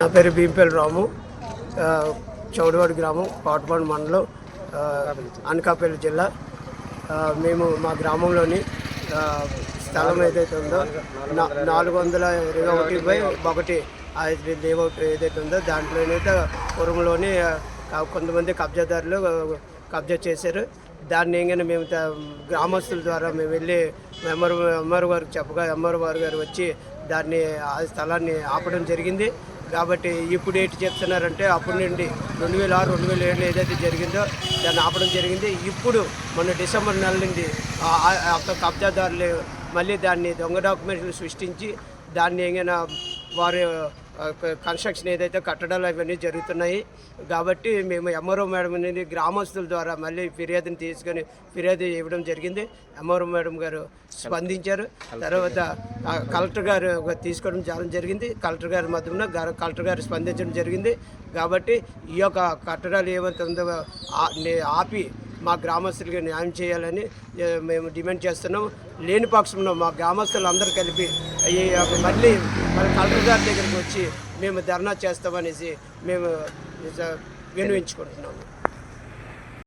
నా పేరు భీంపల్లి రాము. చౌడవాడి గ్రామం కోటపాడు మండలం అనకాపల్లి జిల్లా. మేము మా గ్రామంలోని స్థలం ఏదైతే ఉందో నాలుగు వందల ఇరవై ఒకటి బై ఒకటి ఆ లేఅవుట్ ఏదైతే ఉందో దాంట్లోనైతే పురంలోని కొంతమంది కబ్జాదారులు కబ్జా చేశారు. దాన్ని ఏంగానే మేము గ్రామస్తుల ద్వారా మేము వెళ్ళి ఎంఆర్ ఎంఆర్ వారికి చెప్పగా ఎంఆర్ వారు గారు వచ్చి దాన్ని ఆ స్థలాన్ని ఆపడం జరిగింది. కాబట్టి ఇప్పుడు ఏంటి చెప్తున్నారంటే అప్పటి నుండి రెండు వేల ఆరు రెండు వేల ఏడు ఏదైతే జరిగిందో దాన్ని ఆపడం జరిగింది. ఇప్పుడు మొన్న డిసెంబర్ నెల నుండి ఆ- కబ్జాదారులు మళ్ళీ దాన్ని దొంగ డాక్యుమెంట్లు సృష్టించి దాన్ని ఏమైనా వారు కన్స్ట్రక్షన్ ఏదైతే కట్టడాలు అవన్నీ జరుగుతున్నాయి కాబట్టి మేము ఎంఆర్ఓ మేడం అనేది గ్రామస్తుల ద్వారా మళ్ళీ ఫిర్యాదుని తీసుకొని ఫిర్యాదు ఇవ్వడం జరిగింది. ఎంఆర్ఓ మేడం గారు స్పందించారు. తర్వాత కలెక్టర్ గారు తీసుకోవడం చాలా జరిగింది. కలెక్టర్ గారి మధ్యన కలెక్టర్ గారు స్పందించడం జరిగింది. కాబట్టి ఈ యొక్క కట్టడాలు ఏమైతుందో ఉందో ఆ- ఆపి మా గ్రామస్తులకి న్యాయం చేయాలని మేము డిమాండ్ చేస్తున్నాం లేని పక్షంలో మా గ్రామస్తులు అందరూ కలిపి ఈ యొక్క మళ్ళీ మన కలెక్టర్ గారి దగ్గరికి వచ్చి మేము ధర్నా చేస్తామనేసి మేము వినియోగించుకుంటున్నాము